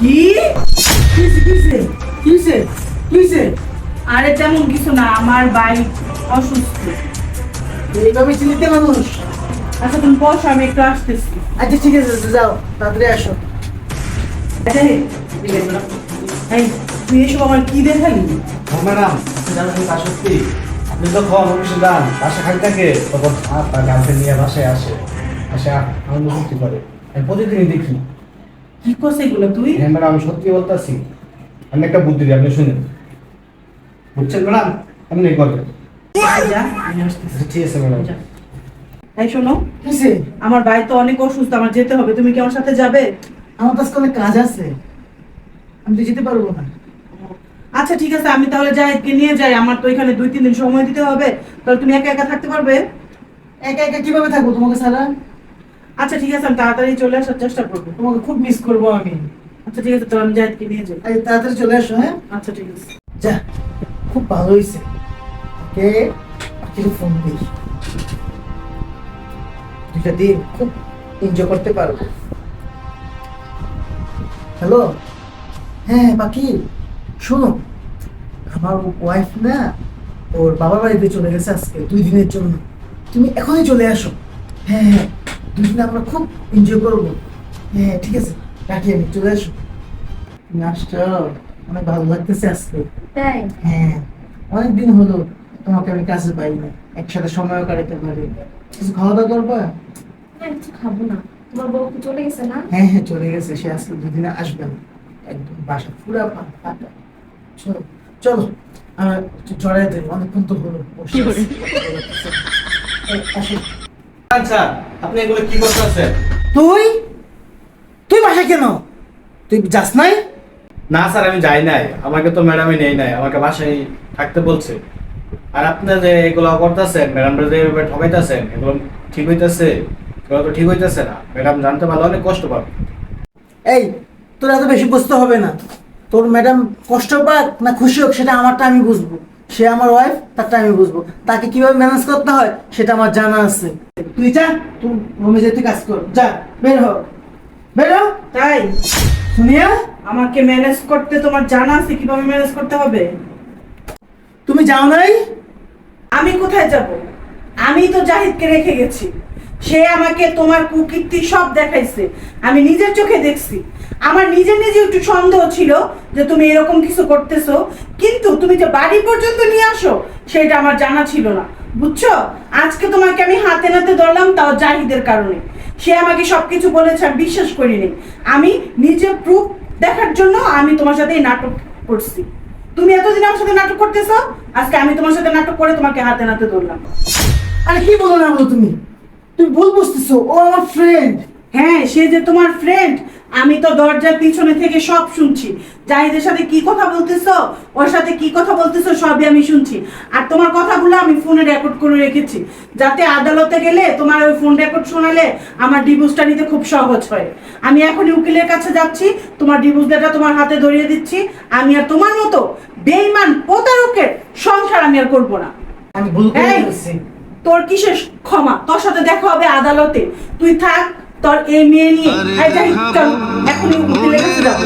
কি? কিসে কিসে? কিসে কিসে? আরে তেমন কিছু না আমার বাইক অসুস্থ। এইভাবে চিনিতে মানুষ? আচ্ছা তুমি বসো আমি একটু আসতেছি। আচ্ছা ঠিক আছে যাও তাড়াতাড়ি আসো। আচ্ছা, এই তুই এসব আমার কি দেখালি? ম্যাডাম আপনি জানেন তা সত্যি আপনি যখন অফিসে যান বাসা খালি থাকে তখন গার্লফ্রেন্ড নিয়ে বাসায় আসে। করে? আমি প্রতিদিনই দেখি কি করছে এগুলো তুই? হ্যাঁ ম্যাডাম আমি সত্যি বলতেছি। আমি একটা বুদ্ধি দিই আপনি শুনেন। বুঝছেন ম্যাডাম? আপনি করবেন আমি আসতেছি। ঠিক আছে ম্যাডাম। এই শোনো আমার ভাই তো অনেক অসুস্থ আমার যেতে হবে। তুমি কি আমার সাথে যাবে? আমার কাছে অনেক কাজ আছে। আমি তো যেতে পারব না। আচ্ছা ঠিক আছে আমি তাহলে জাহিদকে নিয়ে যাই। আমার তো এখানে দুই তিন দিন সময় দিতে হবে। তাহলে তুমি একা একা থাকতে পারবে? একা একা কীভাবে থাকব তোমাকে ছাড়া? আচ্ছা ঠিক আছে আমি তাড়াতাড়ি চলে আসার চেষ্টা করব। তোমাকে খুব মিস করব আমি। আচ্ছা ঠিক আছে তাহলে আমি জাহিদকে নিয়ে যাই। এই তাড়াতাড়ি চলে আসো হ্যাঁ? আচ্ছা ঠিক আছে। যা খুব ভালো হয়েছে। ওকে পাখিকে ফোন দিই দুইটা দিন খুব এনজয় করতে পারব। হ্যালো হ্যাঁ পাখি শোনো আমার ওয়াইফ না ওর বাবার বাড়িতে চলে গেছে আজকে দুই দিনের জন্য। তুমি এখনই চলে আসো। হ্যাঁ হ্যাঁ। দুই দিন আমরা খুব এনজয় করব। হ্যাঁ ঠিক আছে রাখি আমি চলে আসো। তুমি আসছো অনেক ভালো লাগতেছে আজকে। তাই? হ্যাঁ অনেকদিন হলো তোমাকে আমি কাছে পাই না একসাথে সময় কাটাতে পারি। কিছু খাওয়া দাওয়া করবা? না কিছু খাব না। তোমার বউ কি চলে গেছে না? হ্যাঁ হ্যাঁ চলে গেছে সে আজকে দুদিনে আসবে না। একদম বাসা পুরা ফা- চলো চলো আমরা চড়াই দেবো অনেকক্ষণ তো হলো। বসে আসো। আপনি এগুলো কি করতেছেন তুই? তুই বাসায় কেন? তুই যাস নাই? না স্যার আমি যাই নাই। আমাকে তো ম্যাডামই নেই নাই আমাকে বাসায় থাকতে বলছে। আর যে এগুলো করতেছেন ম্যাডামরা যে এভাবে ঠকাইতেছেন এগুলো ঠিক হইতেছে? এগুলো তো ঠিক হইতেছে না। ম্যাডাম জানতে পারলে অনেক কষ্ট পাবে। এই তোর এত বেশি বুঝতে হবে না। তোর ম্যাডাম কষ্ট পাক না খুশি হোক সেটা আমারটা আমি বুঝব। সে আমার ওয়াইফ তারটা আমি বুঝব। তাকে কীভাবে ম্যানেজ করতে হয় সেটা আমার জানা আছে। তুই যা তুই রুমে যেতে কাজ কর। যা বের হ। বের হ? তাই? শুনিয়া? আমাকে ম্যানেজ করতে তোমার জানা আছে কীভাবে ম্যানেজ করতে হবে? তুমি যাও নাই? আমি কোথায় যাব? আমি তো জাহিদকে রেখে গেছি। সে আমাকে তোমার কুকীর্তি সব দেখাইছে। আমি নিজের চোখে দেখছি। আমার নিজে নিজে একটু সন্দেহ ছিল যে তুমি এরকম কিছু করতেছো। কিন্তু তুমি যে বাড়ি পর্যন্ত নিয়ে আসো সেটা আমার জানা ছিল না। বুঝছ? আজকে তোমাকে আমি হাতে নাতে ধরলাম তাও জাহিদের কারণে। সে আমাকে সবকিছু বলেছে আমি বিশ্বাস করিনি। আমি নিজে প্রুফ দেখার জন্য আমি তোমার সাথে এই নাটক করছি। তুমি এতদিন আমার সাথে নাটক করতেছো আজকে আমি তোমার সাথে নাটক করে তোমাকে হাতে নাতে ধরলাম। আরে কি বলো না বলো তুমি? তুমি ভুল বুঝতেছো ও আমার ফ্রেন্ড হ্যাঁ সে যে তোমার ফ্রেন্ড আমি তো দরজার পিছনে থেকে সব শুনছি। জাহিদের সাথে কি কথা বলতেছো? ওর সাথে কি কথা বলতেছো সবই আমি শুনছি। আর তোমার কথাগুলো আমি ফোনে রেকর্ড করে রেখেছি। যাতে আদালতে গেলে তোমার ওই ফোন রেকর্ড শোনালে আমার ডিভোর্সটা নিতে খুব সহজ হয়। আমি এখনই উকিলের কাছে যাচ্ছি তোমার ডিভোর্স লেটার তোমার হাতে ধরিয়ে দিচ্ছি। আমি আর তোমার মতো বেইমান প্রতারকের সংসার আমি আর করব না। আমি ভুল করে এই! তোর কিসের ক্ষমা? তোর সাথে দেখা হবে আদালতে। তুই থাক তোর এই মেয়ে নিয়ে এই যাই, চল এখনই কাছে যাব